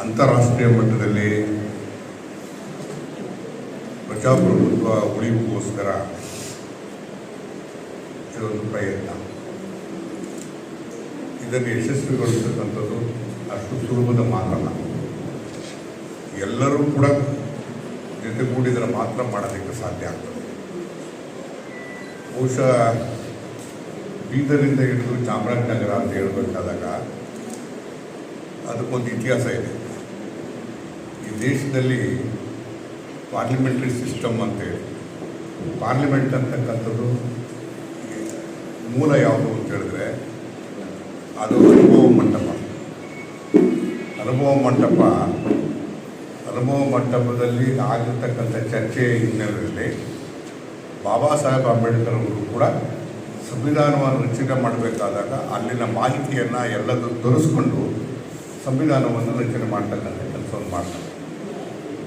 ಅಂತಾರಾಷ್ಟ್ರೀಯ ಮಟ್ಟದಲ್ಲಿ ಪ್ರಜಾಪ್ರಭುತ್ವ ಉಳಿವಿಗೋಸ್ಕರ ಇದೊಂದು ಪ್ರಯತ್ನ. ಇದನ್ನು ಯಶಸ್ವಿಗೊಳಿಸತಕ್ಕಂಥದ್ದು ಅಷ್ಟು ಸುಲಭದ ಮಾತಲ್ಲ. ಎಲ್ಲರೂ ಕೂಡ ಜೊತೆಗೂಡಿದರೆ ಮಾತ್ರ ಮಾಡೋದಕ್ಕೆ ಸಾಧ್ಯ ಆಗ್ತದೆ. ಬಹುಶಃ ಬೀದರಿಂದ ಹಿಡಿದು ಚಾಮರಾಜನಗರ ಅಂತ ಹೇಳ್ಬೇಕಾದಾಗ ಅದಕ್ಕೊಂದು ಇತಿಹಾಸ ಇದೆ. ಈ ದೇಶದಲ್ಲಿ ಪಾರ್ಲಿಮೆಂಟ್ರಿ ಸಿಸ್ಟಮ್ ಅಂತೇಳಿ ಪಾರ್ಲಿಮೆಂಟ್ ಅಂತಕ್ಕಂಥದ್ದು ಮೂಲ ಯಾವುದು ಅಂತ ಹೇಳಿದ್ರೆ ಅದು ಅನುಭವ ಮಂಟಪ. ಅನುಭವ ಮಂಟಪ, ಅನುಭವ ಮಂಟಪದಲ್ಲಿ ಆಗಿರ್ತಕ್ಕಂಥ ಚರ್ಚೆ ಹಿನ್ನೆಲೆಯಲ್ಲಿ ಬಾಬಾ ಸಾಹೇಬ್ ಅಂಬೇಡ್ಕರ್ ಅವರು ಕೂಡ ಸಂವಿಧಾನವನ್ನು ರಚನೆ ಮಾಡಬೇಕಾದಾಗ ಅಲ್ಲಿನ ಮಾಹಿತಿಯನ್ನು ಎಲ್ಲದೂ ತೋರಿಸ್ಕೊಂಡು ಸಂವಿಧಾನವನ್ನು ರಚನೆ ಮಾಡ್ತಕ್ಕಂಥ ಕೆಲಸವನ್ನು ಮಾಡ್ತಾರೆ.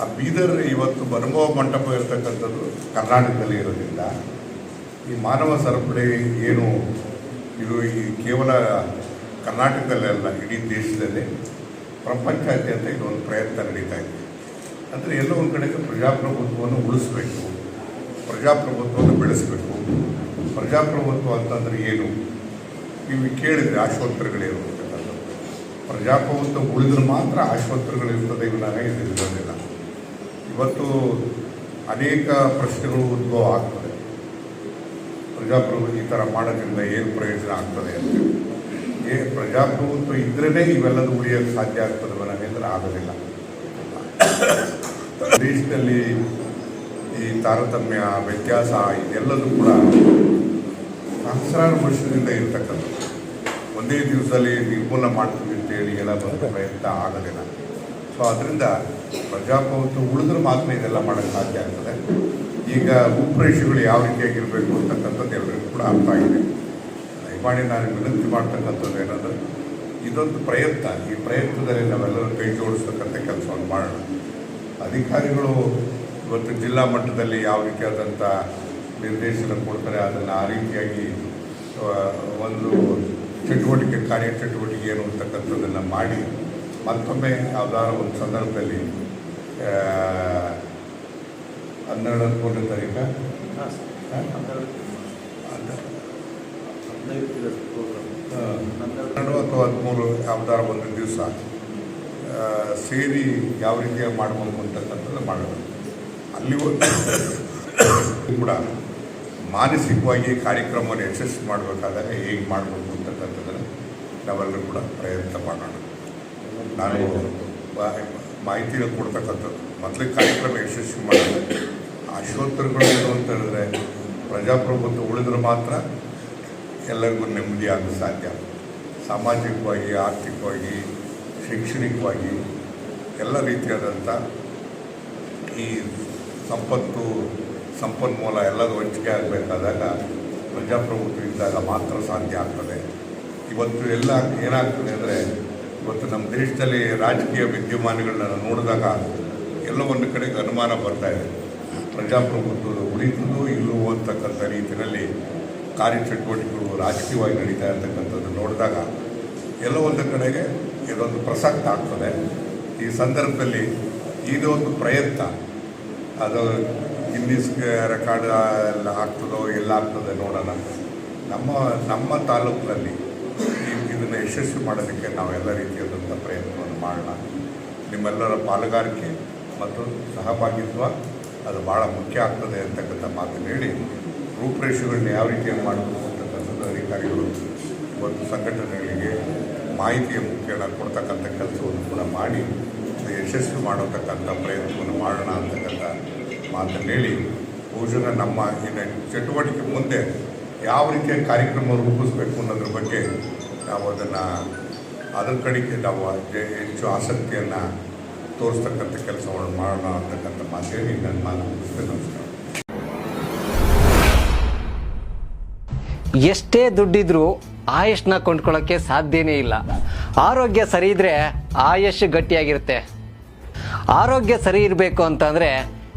ಆ ಬೀದರ್ ಇವತ್ತು ಅನುಭವ ಮಂಟಪ ಇರತಕ್ಕಂಥದ್ದು ಕರ್ನಾಟಕದಲ್ಲಿ ಇರೋದ್ರಿಂದ ಈ ಮಾನವ ಸರಪಳಿ ಏನು ಇದು ಈ ಕೇವಲ ಕರ್ನಾಟಕದಲ್ಲಲ್ಲ ಇಡೀ ದೇಶದಲ್ಲಿ ಪ್ರಪಂಚಾದ್ಯಂತ ಇದೊಂದು ಪ್ರಯತ್ನ ನಡೀತಾ ಇದೆ. ಅಂದರೆ ಎಲ್ಲೋ ಒಂದು ಕಡೆಗೆ ಪ್ರಜಾಪ್ರಭುತ್ವವನ್ನು ಉಳಿಸ್ಬೇಕು, ಪ್ರಜಾಪ್ರಭುತ್ವವನ್ನು ಬೆಳೆಸಬೇಕು. ಪ್ರಜಾಪ್ರಭುತ್ವ ಅಂತಂದರೆ ಏನು? ನೀವು ಕೇಳಿದರೆ ಆಸ್ಪತ್ರೆಗಳೇನು ಪ್ರಜಾಪ್ರಭುತ್ವ ಉಳಿದ್ರೆ ಮಾತ್ರ ಆಸ್ಪತ್ರೆಗಳಿರ್ತದೆ ವಿನಾಗ ಇದು ಇರೋದಿಲ್ಲ ಇವತ್ತು ಅನೇಕ ಪ್ರಶ್ನೆಗಳು ಉದ್ಭವ ಆಗ್ತದೆ. ಪ್ರಜಾಪ್ರಭುತ್ವ ಈ ಥರ ಮಾಡೋದ್ರಿಂದ ಏನು ಪ್ರಯೋಜನ ಆಗ್ತದೆ ಅಂತ. ಏ, ಪ್ರಜಾಪ್ರಭುತ್ವ ಇದ್ರೇ ಇವೆಲ್ಲದೂ ಉಳಿಯೋಕ್ಕೆ ಸಾಧ್ಯ ಆಗ್ತದೆ ವಿನಾಗ ಆಗೋದಿಲ್ಲ. ದೇಶದಲ್ಲಿ ಈ ತಾರತಮ್ಯ, ವ್ಯತ್ಯಾಸ ಇದೆಲ್ಲದೂ ಕೂಡ ಸಹಸ್ರಾರು ವರ್ಷದಿಂದ ಇರ್ತಕ್ಕಂಥದ್ದು. ಒಂದೇ ದಿವಸದಲ್ಲಿ ನಿರ್ಮೂಲ ಮಾಡ್ತೀವಿ ಅಂತೇಳಿ ಎಲ್ಲ ಬಂದ ಪ್ರಯತ್ನ ಆಗೋದಿಲ್ಲ. ಸೊ ಅದರಿಂದ ಪ್ರಜಾಪ್ರಭುತ್ವ ಉಳಿದ್ರೆ ಮಾತ್ರ ಇದೆಲ್ಲ ಮಾಡೋಕ್ಕೆ ಸಾಧ್ಯ ಆಗ್ತದೆ. ಈಗ ರೂಪುರೇಷೆಗಳು ಯಾವ ರೀತಿಯಾಗಿರಬೇಕು ಅಂತಕ್ಕಂಥದ್ದು ಎಲ್ಲರಿಗೂ ಕೂಡ ಅರ್ಥ ಆಗಿದೆ. ದಯಮಾಡಿ ನಾನು ವಿನಂತಿ ಮಾಡ್ತಕ್ಕಂಥದ್ದು ಏನಂದರೆ, ಇದೊಂದು ಪ್ರಯತ್ನ. ಈ ಪ್ರಯತ್ನದಲ್ಲಿ ನಾವೆಲ್ಲರೂ ಕೈ ಜೋಡಿಸ್ತಕ್ಕಂಥ ಕೆಲಸವನ್ನು ಮಾಡೋಣ. ಅಧಿಕಾರಿಗಳು ಇವತ್ತು ಜಿಲ್ಲಾ ಮಟ್ಟದಲ್ಲಿ ಯಾವ ರೀತಿಯಾದಂಥ ನಿರ್ದೇಶನ ಕೊಡ್ತಾರೆ, ಅದನ್ನು ಆ ರೀತಿಯಾಗಿ ಒಂದು ಚಟುವಟಿಕೆ, ಕಾರ್ಯಚಟುವಟಿಕೆ ಏನು ಅಂತಕ್ಕಂಥದ್ದನ್ನು ಮಾಡಿ ಮತ್ತೊಮ್ಮೆ ಯಾವ್ದಾದ್ರು ಒಂದು ಸಂದರ್ಭದಲ್ಲಿ ಹನ್ನೆರಡು ಹದಿಮೂರನೇ ತಾರೀಕ? ಹನ್ನೆರಡು. ಅಥವಾ ಹದಿಮೂರು ಯಾವ್ದಾರು ಒಂದು ದಿವಸ ಸೇರಿ ಯಾವ ರೀತಿಯ ಮಾಡಬೇಕು ಅಂತಕ್ಕಂಥದ್ದು ಮಾಡೋದು. ಅಲ್ಲಿ ಕೂಡ ಮಾನಸಿಕವಾಗಿ ಕಾರ್ಯಕ್ರಮವನ್ನು ಯಶಸ್ವಿ ಮಾಡಬೇಕಾದಾಗ ಹೇಗೆ ಮಾಡಬೇಕು ಅಂತಕ್ಕಂಥದ್ದನ್ನು ನಾವೆಲ್ಲರೂ ಕೂಡ ಪ್ರಯತ್ನ ಮಾಡೋಣ. ನಾನು ಮಾಹಿತಿಯನ್ನು ಕೊಡ್ತಕ್ಕಂಥದ್ದು. ಮೊದಲೇ ಕಾರ್ಯಕ್ರಮ ಯಶಸ್ವಿ ಮಾಡಿದ್ರೆ ಆಶೋತ್ತರಗಳು ಏನು ಅಂತ ಹೇಳಿದ್ರೆ, ಪ್ರಜಾಪ್ರಭುತ್ವ ಉಳಿದ್ರೆ ಮಾತ್ರ ಎಲ್ಲರಿಗೂ ನೆಮ್ಮದಿ ಆಗೋದು ಸಾಧ್ಯ. ಸಾಮಾಜಿಕವಾಗಿ, ಆರ್ಥಿಕವಾಗಿ, ಶೈಕ್ಷಣಿಕವಾಗಿ ಎಲ್ಲ ರೀತಿಯಾದಂಥ ಈ ಸಂಪತ್ತು, ಸಂಪನ್ಮೂಲ ಎಲ್ಲದೂ ಹಂಚಿಕೆ ಆಗಬೇಕಾದಾಗ ಪ್ರಜಾಪ್ರಭುತ್ವ ಇದ್ದಾಗ ಮಾತ್ರ ಸಾಧ್ಯ ಆಗ್ತದೆ. ಇವತ್ತು ಎಲ್ಲ ಏನಾಗ್ತದೆ ಅಂದರೆ ಇವತ್ತು ನಮ್ಮ ದೇಶದಲ್ಲಿ ರಾಜಕೀಯ ವಿದ್ಯಮಾನಗಳನ್ನ ನೋಡಿದಾಗ ಎಲ್ಲೋ ಒಂದು ಕಡೆಗೆ ಅನುಮಾನ ಬರ್ತಾ ಇದೆ. ಪ್ರಜಾಪ್ರಭುತ್ವದ ಉಳಿತದೋ ಇಲ್ಲವೋ ಅಂತಕ್ಕಂಥ ರೀತಿಯಲ್ಲಿ ಕಾರ್ಯಚಟುವಟಿಕೆಗಳು ರಾಜಕೀಯವಾಗಿ ನಡೀತಾ ಇರ್ತಕ್ಕಂಥದ್ದು ನೋಡಿದಾಗ ಎಲ್ಲೋ ಒಂದು ಕಡೆಗೆ ಇದೊಂದು ಪ್ರಸಕ್ತ ಆಗ್ತದೆ. ಈ ಸಂದರ್ಭದಲ್ಲಿ ಇದೊಂದು ಪ್ರಯತ್ನ. ಅದು ಗಿನ್ನಿಸ್ ರೆಕಾರ್ಡ್ ಎಲ್ಲ ಆಗ್ತದೋ ಎಲ್ಲ ಆಗ್ತದೆ ನೋಡೋಣ. ನಮ್ಮ ನಮ್ಮ ತಾಲೂಕಿನಲ್ಲಿ ಇದನ್ನು ಯಶಸ್ವಿ ಮಾಡೋದಕ್ಕೆ ನಾವೆಲ್ಲ ರೀತಿಯಾದಂಥ ಪ್ರಯತ್ನವನ್ನು ಮಾಡೋಣ. ನಿಮ್ಮೆಲ್ಲರ ಪಾಲುಗಾರಿಕೆ ಮತ್ತು ಸಹಭಾಗಿತ್ವ ಅದು ಭಾಳ ಮುಖ್ಯ ಆಗ್ತದೆ ಅಂತಕ್ಕಂಥ ಮಾತನ್ನು ಹೇಳಿ, ರೂಪುರೇಷೆಗಳನ್ನ ಯಾವ ರೀತಿಯಾಗಿ ಮಾಡಬೇಕು ಅಂತಕ್ಕಂಥದ್ದು ಅಧಿಕಾರಿಗಳು ಒಂದು ಸಂಘಟನೆಗಳಿಗೆ ಮಾಹಿತಿಯ ಮುಖ್ಯನ ಕೊಡ್ತಕ್ಕಂಥ ಕೆಲಸವನ್ನು ಕೂಡ ಮಾಡಿ ಯಶಸ್ವಿ ಮಾಡತಕ್ಕಂಥ ಪ್ರಯತ್ನವನ್ನು ಮಾಡೋಣ ಅಂತಕ್ಕಂಥ ಮಾತನ್ನು ಹೇಳಿ, ಬಹುಶಃ ನಮ್ಮ ಚಟುವಟಿಕೆ ಮುಂದೆ ಯಾವ ರೀತಿಯ ಕಾರ್ಯಕ್ರಮ ರೂಪಿಸಬೇಕು ಅನ್ನೋದ್ರ ಬಗ್ಗೆ ನಾವು ಅದನ್ನು ಅದ್ರ ಕಡೆಗೆ ನಾವು ಹೆಚ್ಚು ಆಸಕ್ತಿಯನ್ನು ತೋರಿಸ್ತಕ್ಕಂಥ ಕೆಲಸವನ್ನು ಮಾಡೋಣ ಅಂತಕ್ಕಂಥ ಮಾತು ಹೇಳಿ ನನ್ನ ಮಾತು ಮುಗಿಸ್ತೇನೆ, ನಮಸ್ಕಾರ. ಎಷ್ಟೇ ದುಡ್ಡಿದ್ರೂ ಆಯುಷ್ನ ಕೊಂಡ್ಕೊಳ್ಳೋಕ್ಕೆ ಸಾಧ್ಯನೇ ಇಲ್ಲ. ಆರೋಗ್ಯ ಸರಿ ಇದ್ರೆ ಆಯುಷ್ ಗಟ್ಟಿಯಾಗಿರುತ್ತೆ. ಆರೋಗ್ಯ ಸರಿ ಇರಬೇಕು ಅಂತಂದ್ರೆ